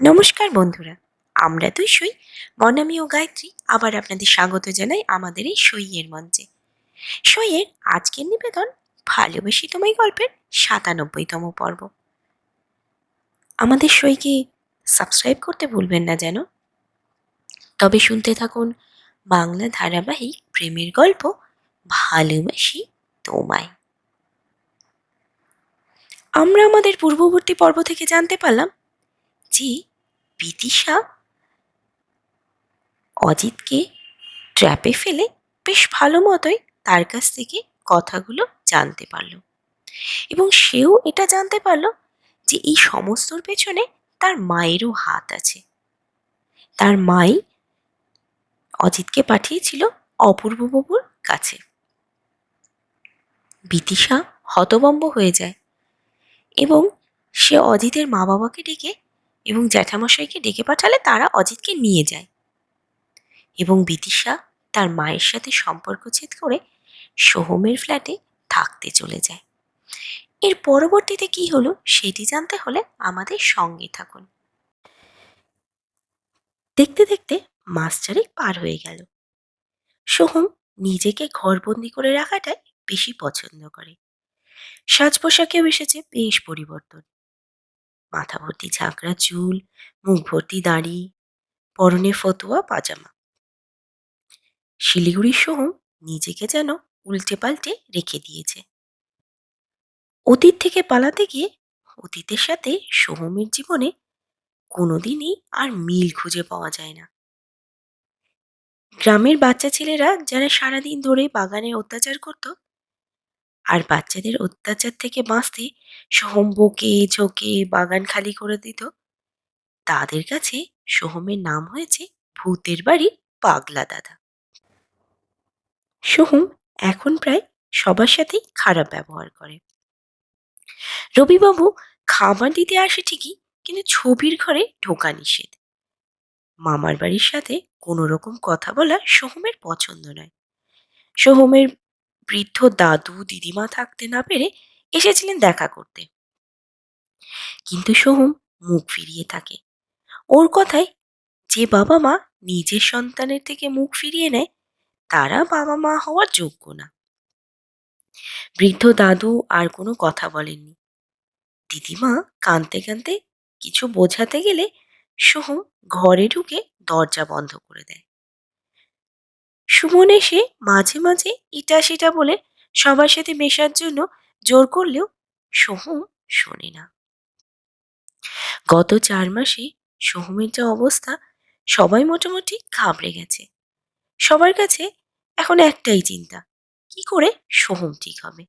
নমস্কার বন্ধুরা, আমরা দুই সই, বনামি ও গায়ত্রী আবার আপনাদের স্বাগত জানাই আমাদের এই সইয়ের মঞ্চে। সইয়ের আজকের নিবেদন ভালোবেসি তোমায় গল্পের সাতানব্বইতম পর্ব। আমাদের সইকে সাবস্ক্রাইব করতে ভুলবেন না যেন। তবে শুনতে থাকুন বাংলা ধারাবাহিক প্রেমের গল্প ভালোবাসি তোমায়। আমরা আমাদের পূর্ববর্তী পর্ব থেকে জানতে পারলাম যে বিদিশা অজিতকে ট্র্যাপে ফেলে বেশ ভালো মতোই তার কাছ থেকে কথাগুলো জানতে পারল। এবং সেও এটা জানতে পারল যে এই সমস্তর পেছনে তার মায়েরও হাত আছে। তার মাই অজিতকে পাঠিয়েছিল অপূর্ববাবুর কাছে। বিদিশা হতবম্ব হয়ে যায় এবং সে অজিতের মা বাবাকে ডেকে এবং জ্যাঠামশাইকে ডেকে পাঠালে তারা অজিতকে নিয়ে যায়। এবং বিদিশা তার মায়ের সাথে সম্পর্ক ছেদ করে সোহমের ফ্ল্যাটে থাকতে চলে যায়। এর পরবর্তীতে কি হলো সেটি জানতে হলে আমাদের সঙ্গে থাকুন। দেখতে দেখতে মাস পার হয়ে গেল। সোহম নিজেকে ঘরবন্দি করে রাখাটাই বেশি পছন্দ করে। সাজ পোশাকেও এসেছে বেশ পরিবর্তন। মাথা ভর্তি ঝাঁকড়া চুল মুখ ভর্তি দাড়ি, পরনে ফতুয়া, পাজামা। শিলিগুড়ির সোহম নিজেকে যেন উল্টে পাল্টে রেখে দিয়েছে। অতীত থেকে পালাতে গিয়ে অতীতের সাথে সোহমের জীবনে কোনোদিনই আর মিল খুঁজে পাওয়া যায় না। গ্রামের বাচ্চা ছেলেরা যারা সারাদিন ধরে বাগানে অত্যাচার করত আর বাচ্চাদের অত্যাচার থেকে বাঁচতে সোহম বকে ঝোঁকে বাগান খালি করে দিত। তাদের কাছে সোহমের নাম হয়েছে ভূতের বাড়ির পাগলা দাদা। সোহম এখন প্রায় সবার সাথেই খারাপ ব্যবহার করে। রবিবাবু খাবার দিতে আসে ঠিকই, কিন্তু ছবির ঘরে ঢোকা নিষেধ। মামার বাড়ির সাথে কোনো রকম কথা বলা সোহমের পছন্দ নয়। সোহমের বৃদ্ধ দাদু দিদিমা থাকতে না পেরে এসেছিলেন দেখা করতে। কিন্তু সোহম মুখ ফিরিয়ে থাকে। ওর কথায় যে বাবা মা নিজের সন্তানের থেকে মুখ ফিরিয়ে নেয়, তারা বাবা মা হওয়ার যোগ্য না। বৃদ্ধ দাদু আর কোনো কথা বলেননি। দিদিমা কাঁদতে কাঁদতে কিছু বোঝাতে গেলে সোহম ঘরে ঢুকে দরজা বন্ধ করে দেয়। সুমন এসে মাঝে মাঝে ইটা সেটা বলে সবার সাথে মেশার জন্য জোর করলেও সোহম শোনে না। গত চার মাসে সোহমের যা অবস্থা, সবাই মোটামুটি ঘাবড়ে গেছে। সবার কাছে এখন একটাই চিন্তা, কি করে সোহম ঠিক হবে?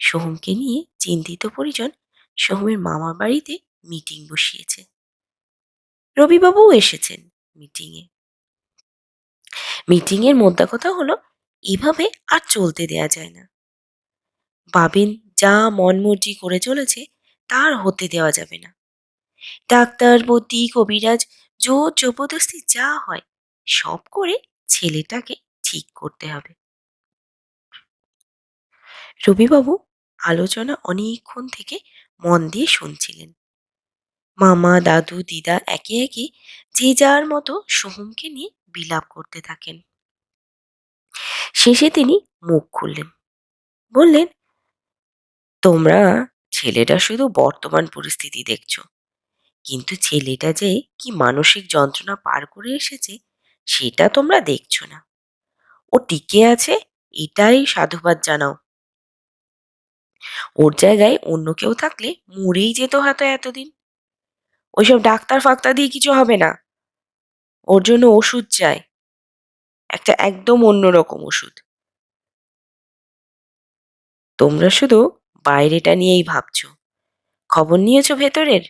সোহমকে নিয়ে চিন্তিত পরিজন সোহমের মামার বাড়িতে মিটিং বসিয়েছে। রবিবাবুও এসেছেন মিটিংয়ে মিটিংয়ের মোদ্দা কথা হলো, এভাবে আর চলতে দেয়া যায় না। বাবিন যা মনমর্জি করে চলেছে, তার হতে দেওয়া যাবে না। ডাক্তার বতী কবিরাজ, জোর জবরদস্তি যা হয়, সব করে ছেলেটাকে ঠিক করতে হবে। রবিবাবু আলোচনা অনেকক্ষণ থেকে মন দিয়ে শুনছিলেন। মামা, দাদু, দিদা একে একে যে যার মতো সোহমকে নিয়ে বিলাপ করতে থাকেন। শেষে তিনি মুখ খুললেন। বললেন, তোমরা ছেলেটা শুধু বর্তমান পরিস্থিতি দেখছ, কিন্তু ছেলেটা যে কি মানসিক যন্ত্রণা পার করে এসেছে, সেটা তোমরা দেখছ না। ও টিকে আছে, এটাই সাধুবাদ জানাও। ওর জায়গায় অন্য কেউ থাকলে মরেই যেত হয়তো এতদিন। ওইসব ডাক্তার ফাক্তার দিয়ে কিছু হবে না। ওর জন্য ওষুধ চাই। একটা একদম অন্যরকম ওষুধ। তোমরা শুধু বাইরেটা নিয়েই ভাবছ। খবর নিয়েছো ভেতরের?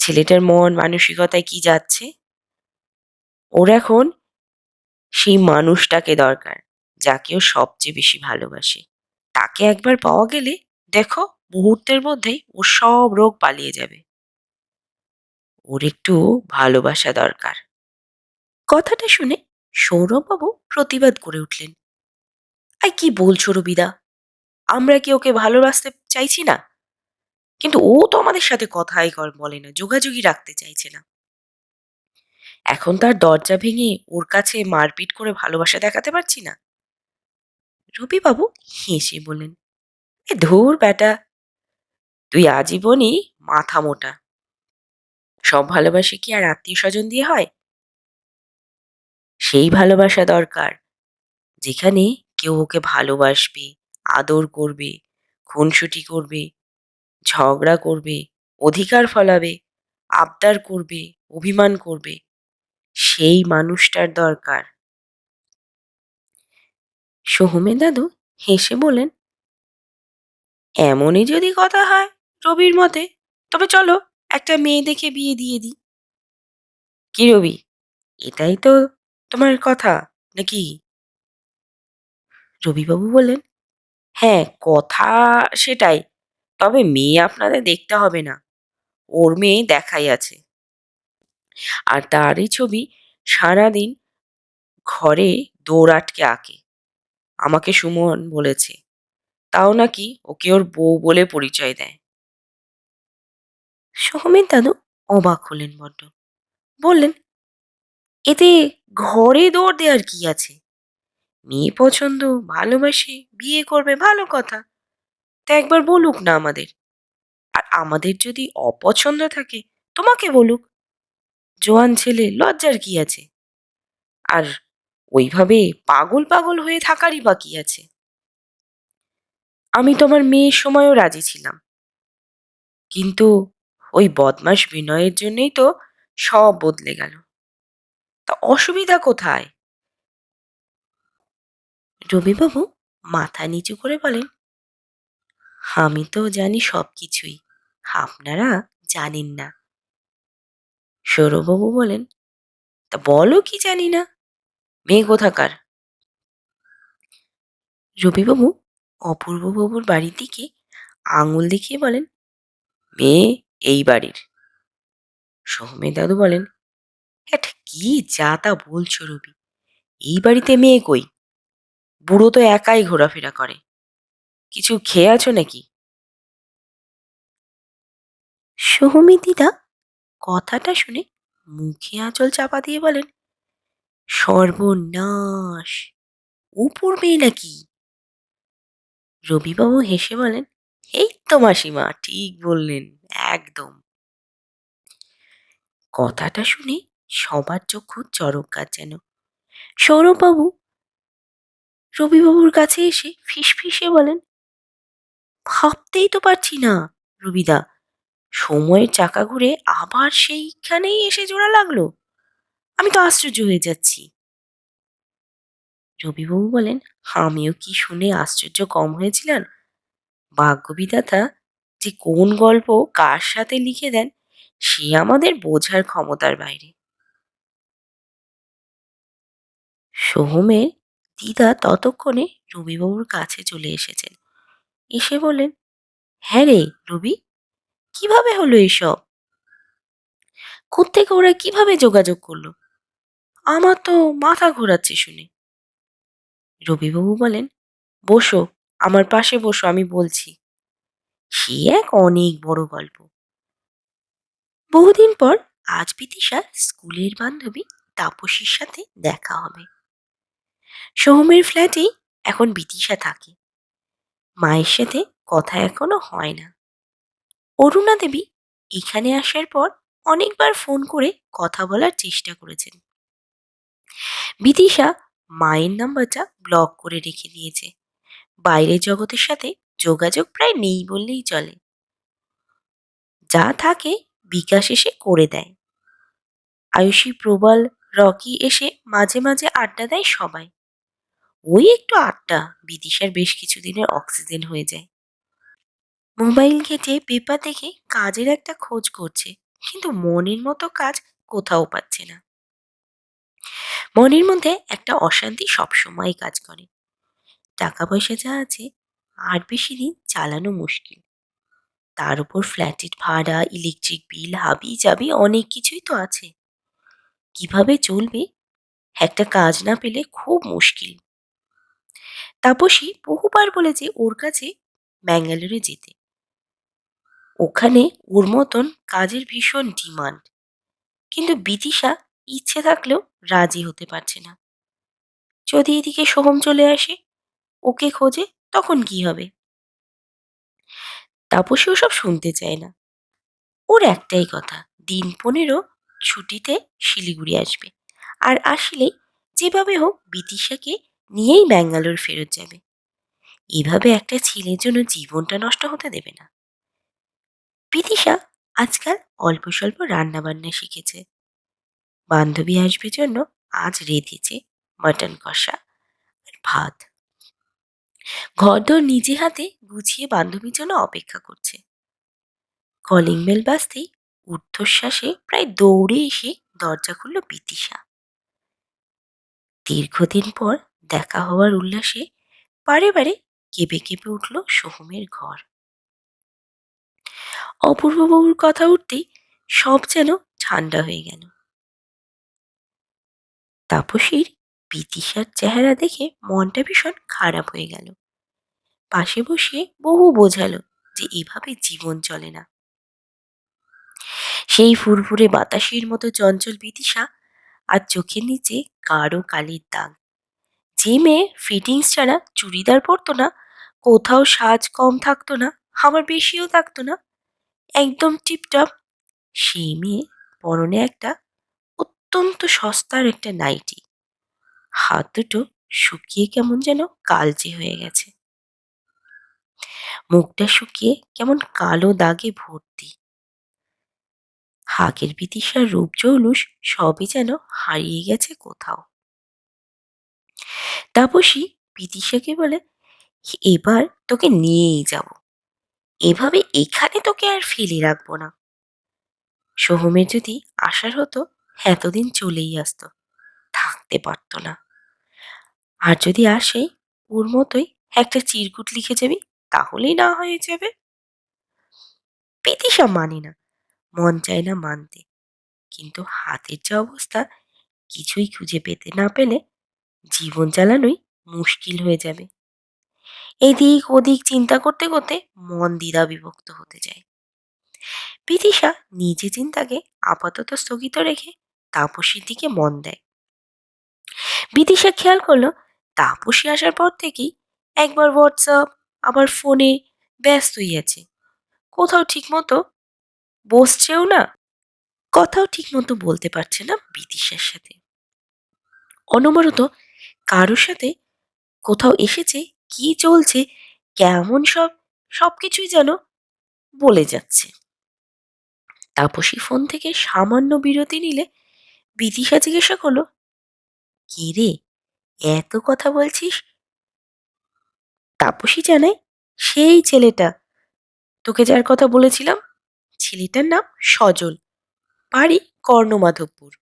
ছেলেটার মন, মানসিকতায় কি যাচ্ছে? ওর এখন সেই মানুষটাকে দরকার, যাকে ও সবচেয়ে বেশি ভালোবাসে। তাকে একবার পাওয়া গেলে, দেখো, মুহূর্তের মধ্যেই ওর সব রোগ পালিয়ে যাবে। ওর একটু ভালোবাসা দরকার। কথাটা শুনে সৌরভবাবু প্রতিবাদ করে উঠলেন। আই, কি বলছো রবিদা? আমরা কি ওকে ভালোবাসতে চাইছি না? কিন্তু ও তো আমাদের সাথে কথাই কর, বলে না, যোগাযোগই রাখতে চাইছে না। এখন তার দরজা ভেঙে ওর কাছে মারপিট করে ভালোবাসা দেখাতে পারছি না? রবিবাবু হেসে বললেন, এ ধুর বেটা, তুই আজীবনই মাথা মোটা। সব ভালোবাসে কি আর আত্মীয় স্বজন দিয়ে হয়? সেই ভালোবাসা দরকার, যেখানে কেউ ওকে ভালোবাসবে, আদর করবে, খুনসুটি করবে, ঝগড়া করবে, অধিকার ফলাবে, আবদার করবে, অভিমান করবে, সেই মানুষটার দরকার। সোহমের দাদু হেসে বলেন এমনই যদি কথা হয় রবির মতে, তবে চলো। একটা মেয়ে দেখে বিয়ে দিয়ে দিই। কি রবি? এটাই তো তোমার কথা, নাকি? রবিবাবু বললেন হ্যাঁ কথা সেটাই, তবে মেয়ে আপনাদের দেখতে হবে না, ওর মেয়ে দেখাই আছে। আর তারই ছবি সারাদিন ঘরে দৌড় আটকে আঁকে, আমাকে সুমন বলেছে, তাও নাকি ওকে ওর বউ বলে পরিচয় দেয়? সোহমের দাদু অবাক হলেন বড্ড। বললেন, এতে ঘরে দৌড় দেওয়ার কি আছে? মেয়ে পছন্দ, ভালোবাসে, বিয়ে করবে, ভালো কথা। তা একবার বলুক না আমাদের। আর আমাদের যদি অপছন্দ থাকে, তোমাকে বলুক। জোয়ান ছেলে, লজ্জার কি আছে? আর ওইভাবে পাগল পাগল হয়ে থাকারই বা কি আছে? আমি তোমার মেয়ের সময়ও রাজি ছিলাম। কিন্তু ওই বদমাস বিনয়ের জন্যই তো সব বদলে গেল। তা অসুবিধা কোথায়? রবিবাবু মাথা নিচু করে বলেন, আমি তো জানি সব কিছুই আপনারা জানেন না। সৌরভবাবু বলেন, তা বলো কি জানি না? মেয়ে কোথাকার? রবিবাবু অপূর্ববাবুর বাড়ির দিকে আঙুল দেখিয়ে বলেন, মেয়ে এই বাড়ির। সোহমের দাদু বলেন এটা কি যা তা বলছো রবি, এই বাড়িতে মেয়ে কই? বুড়ো তো একাই ঘোরাফেরা করে। কিছু খেয়ে আছো নাকি? সোহমি দিদা কথাটা শুনে মুখে আঁচল চাপা দিয়ে বলেন, সর্বনাশ, উপর মেয়ে নাকি? রবিবাবু হেসে বলেন এই তো মাসিমা, ঠিক বললেন, একদম। কথাটা শুনে সবার চক্ষু চরক গাছ যেন। সৌরভবাবু, রবিবাবুর কাছে এসে ফিসফিসে বলেন, ভাবতেই তো পারছি না, রবিদা। সময়ের চাকা ঘুরে আবার সেইখানেই এসে জোড়া লাগল। আমি তো আশ্চর্য হয়ে যাচ্ছি। রবিবাবু বলেন, আমিও কি শুনে আশ্চর্য কম হয়েছিলেন ভাগ্যবিধাতা যে কোন গল্প কার সাথে লিখে দেন, সে আমাদের বোঝার ক্ষমতার বাইরে। সোহমের দিদা ততক্ষণে রবিবাবুর কাছে চলে এসেছেন। এসে বলেন হ্যাঁ রে রবি, কীভাবে হলো এসব? কোত্থেকে ওরা কীভাবে যোগাযোগ করল? আমার তো মাথা ঘোরাচ্ছে শুনে। রবিবাবু বলেন, বসো আমার পাশে বসো, আমি বলছি, সে এক অনেক বড় গল্প। বহুদিন পর আজ বিদিশার স্কুলের বান্ধবী তাপসীর সাথে দেখা হবে। সোহমের ফ্ল্যাটেই এখন বিতিশা থাকে। মায়ের সাথে কথা এখনও হয় না। অরুণা দেবী এখানে আসার পর অনেকবার ফোন করে কথা বলার চেষ্টা করেছেন। বিতিশা মায়ের নাম্বারটা ব্লক করে রেখে দিয়েছে। বাইরের জগতের সাথে যোগাযোগ প্রায় নেই বললেই চলে। যা থাকে বিকাশ এসে করে দেয়। আয়ুষী, প্রবল, রকি এসে মাঝে মাঝে আড্ডা দেয় সবাই। ওই একটু আড্ডা, বিদিশার বেশ কিছুদিনের অক্সিজেন হয়ে যায়। মোবাইল ঘেটে পেপার দেখে কাজের একটা খোঁজ করছে, কিন্তু মনের মতো কাজ কোথাও পাচ্ছে না। মনের মধ্যে একটা অশান্তি সবসময় কাজ করে। টাকা পয়সা যা আছে, আর বেশি দিন চালানো মুশকিল। তার উপর ফ্ল্যাটের ভাড়া ইলেকট্রিক বিল হাবি যাবি অনেক কিছুই তো আছে। কীভাবে চলবে? একটা কাজ না পেলে খুব মুশকিল। তাপসী বহুবার বলেছে ওর কাছে ব্যাঙ্গালোরে যেতে। ওখানে ওর মতন কাজের ভীষণ ডিমান্ড। কিন্তু বিদিশা ইচ্ছে থাকলেও রাজি হতে পারছে না। যদি এদিকে সোহম চলে আসে ওকে খোঁজে তখন কি হবে? তাপসী ওসব শুনতে চায় না। ওর একটাই কথা, দিন পনেরো ছুটিতে শিলিগুড়ি আসবে। আর আসলেই যেভাবে হোক বিতিশাকে নিয়েই ব্যাঙ্গালোর ফেরত যাবে। এভাবে একটা ছেলের জন্য জীবনটা নষ্ট হতে দেবে না। বিদিশা আজকাল অল্প স্বল্প রান্না বান্না শিখেছে। বান্ধবী আসবে জন্য আজ রেঁধেছে মাটন কষা আর ভাত। ঘরদোর নিজে হাতে গুছিয়ে বান্ধবীর জন্য অপেক্ষা করছে। কলিং বেল বাজতেই ঊর্ধ্বশ্বাসে প্রায় দৌড়ে এসে দরজা খুলল বিতিশা দীর্ঘদিন পর দেখা হওয়ার উল্লাসে বারে বারে কেঁপে কেঁপে উঠল সোহমের ঘর। অপূর্ববাবুর কথা উঠতেই সব যেন ঠান্ডা হয়ে গেল। তাপসীর বিদিশার চেহারা দেখে মনটা ভীষণ খারাপ হয়ে গেল। পাশে বসে বহু বোঝালো যে এভাবে জীবন চলে না। সেই ফুরফুরে বাতাসের মতো চঞ্চল বিদিশা আর চোখের নিচে গাঢ় কালির দাগ। যে মেয়ে ফিটিংস ছাড়া চুড়িদার পরতো না, কোথাও সাজ কম থাকতো না আবার বেশিও থাকতো না, একদম টিপটপ। সেই মেয়ে পরনে একটা অত্যন্ত সস্তার একটা নাইটি। হাত দুটো শুকিয়ে কেমন যেন কালচে হয়ে গেছে। মুখটা শুকিয়ে কেমন কালো দাগে ভর্তি। হাগের বিদিশার রূপ জৌলুস সবই যেন হারিয়ে গেছে কোথাও। তাপসী বিদিশাকে বলে, এবার তোকে নিয়েই যাব। এভাবে এখানে তোকে আর ফেলে রাখব না। সোহমের যদি আসার হতো, এতদিন চলেই আসতো, থাকতে পারতো না। আর যদি আসে, ওর মতোই একটা চিরকুট লিখে যাবি, তাহলেই না হয়ে যাবে। বিদিশা মানে না, মন চায় না মানতে। কিন্তু হাতের যা অবস্থা, কিছুই খুঁজে পেতে না পেলে জীবন চালানোই মুশকিল হয়ে যাবে। এদিক ওদিক চিন্তা করতে করতে মন দ্বিধা বিভক্ত হতে যায়। বিদিশা নিজে চিন্তাকে আপাতত স্থগিত রেখে তাপসীর দিকে মন দেয়। বিদিশা খেয়াল করল তাপসী আসার পর থেকেই একবার হোয়াটসঅ্যাপ আবার ফোনে ব্যস্তই আছে। কোথাও ঠিকমতো বসছেও না, কথাও ঠিকমতো বলতে পারছে না বিদিশার সাথে। অনবরত কারোর সাথে কোথাও এসেছে, কি চলছে, কেমন সব সব কিছুই যেন বলে যাচ্ছে। তাপসী ফোন থেকে সামান্য বিরতি নিলে বিদিশা জিজ্ঞাসা করল, কি রে? এত কথা বলছিস? তাপসী জানায়, সেই ছেলেটা। তোকে যার কথা বলেছিলাম, ছেলেটার নাম সজল, বাড়ি কর্ণমাধবপুর।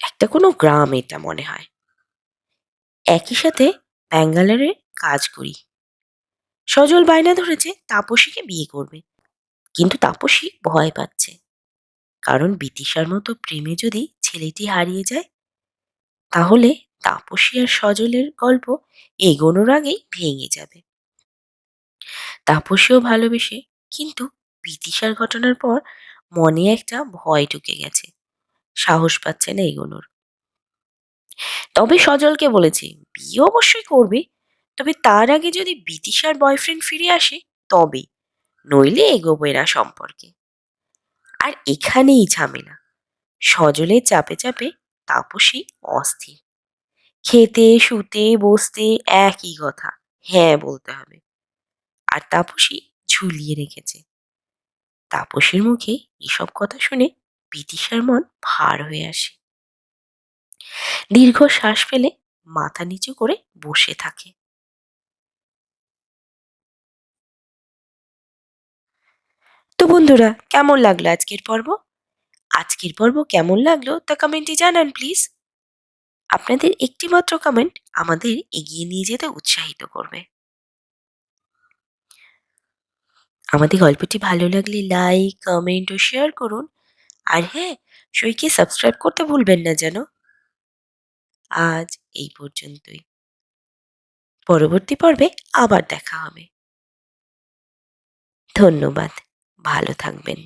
একটা কোনো গ্রাম এটা মনে হয়। একই সাথে ব্যাঙ্গালোরে কাজ করি। সজল বায়না ধরেছে তাপসীকে বিয়ে করবে। কিন্তু তাপসী ভয় পাচ্ছে। কারণ বিতিশার মতো প্রেমে যদি ছেলেটি হারিয়ে যায় তাহলে তাপসী আর সজলের গল্প এগোনোর আগেই ভেঙে যাবে। তাপসীও ভালোবেসে কিন্তু বিতিশার ঘটনার পর মনে একটা ভয় ঢুকে গেছে। সাহস পাচ্ছে না এগোনোর। তবে সজলকে বলেছে, বিয়ে অবশ্যই করবে, তবে তার আগে যদি বিতিশার বয়ফ্রেন্ড ফিরে আসে, তবে। নইলে এগোবো এরা সম্পর্কে। আর এখানেই ঝামেলা। সজলের চাপে চাপে তাপসী অস্থির। খেতে, শুতে, বসতে একই কথা হ্যাঁ বলতে হবে। আর তাপসী ঝুলিয়ে রেখেছে। তাপসীর মুখে এসব কথা শুনে বিদিশার মন ভার হয়ে আসে। দীর্ঘ শ্বাস ফেলে মাথা নিচু করে বসে থাকে। তো বন্ধুরা, কেমন লাগল আজকের পর্ব? আজকের পর্ব কেমন লাগল তা কমেন্টে জানান প্লিজ আপনাদের একটি মাত্র কমেন্ট আমাদের এগিয়ে নিয়ে যেতে উৎসাহিত করবে। আমাদের গল্পটি ভালো লাগলে লাইক কমেন্ট ও শেয়ার করুন। আর হ্যাঁ সইকে সাবস্ক্রাইব করতে ভুলবেন না যেন। আজ এই পর্যন্তই। পরবর্তী পর্বে আবার দেখা হবে। ধন্যবাদ। ভালো থাকবেন।